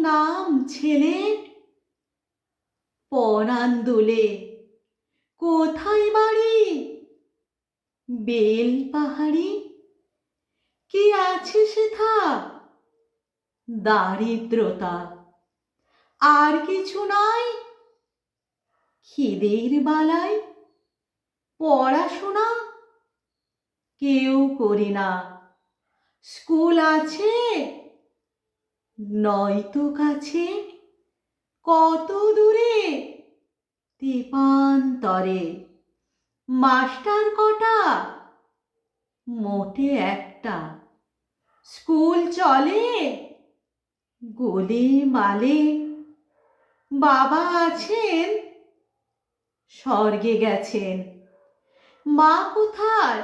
নাম ছেলে? দোলে কোথায় বাড়ি? বেল পাহাড়ি। কি আছে সেথা? দারিদ্রতা। আর কিছু নাই? খিদের বালায়। পড়াশোনা? কেউ করি না। স্কুল আছে? নয়তো কাছে কত দূরে তেপান্তরে মাস্টার কটা? মোটে একটা। স্কুল চলে? গোলে মালে? বাবা আছেন? স্বর্গে গেছেন। মা কোথায়?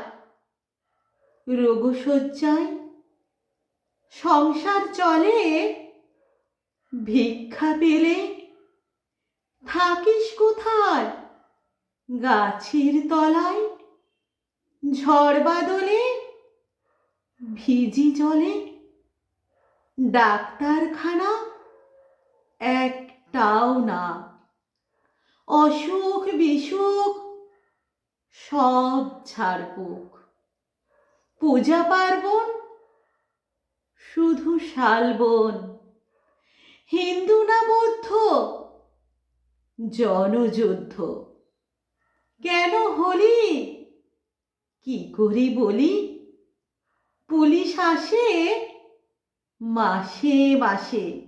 রোগশয্যায় সংসার চলে, ভিক্ষা পেলে থাকিস কোথায়? গাছের তলায় ঝড় বাদলে ভিজি জলে। ডাক্তারখানা একটাও না। অসুখ বিসুখ সব ঝাড়ফুঁক পূজা পার্বণ শুধু শালবন হিন্দু না বৌদ্ধ? জনযুদ্ধ। কেন হলি? কি করি বলি? পুলিশ আসে? মাসে মাসে।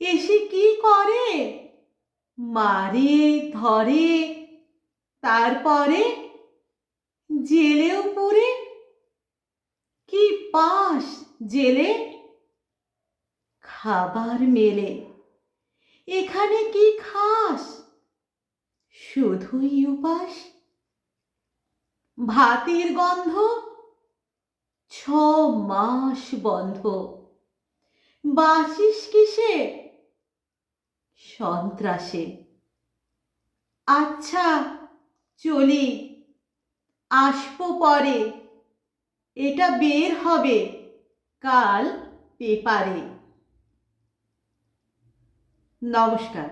এসে কি করে? মারে, ধরে, তারপরে জেলেও পুরে। কি পাস? জেলে? খাবার মেলে। এখানে কি খাস? শুধুই উপাস? ভাতের গন্ধ? ছ মাস বন্ধ। বাসিস কিসে? সন্ত্রাসে। আচ্ছা চলি। আসব পরে। এটা বের হবে। কাল পেপারে। নমস্কার।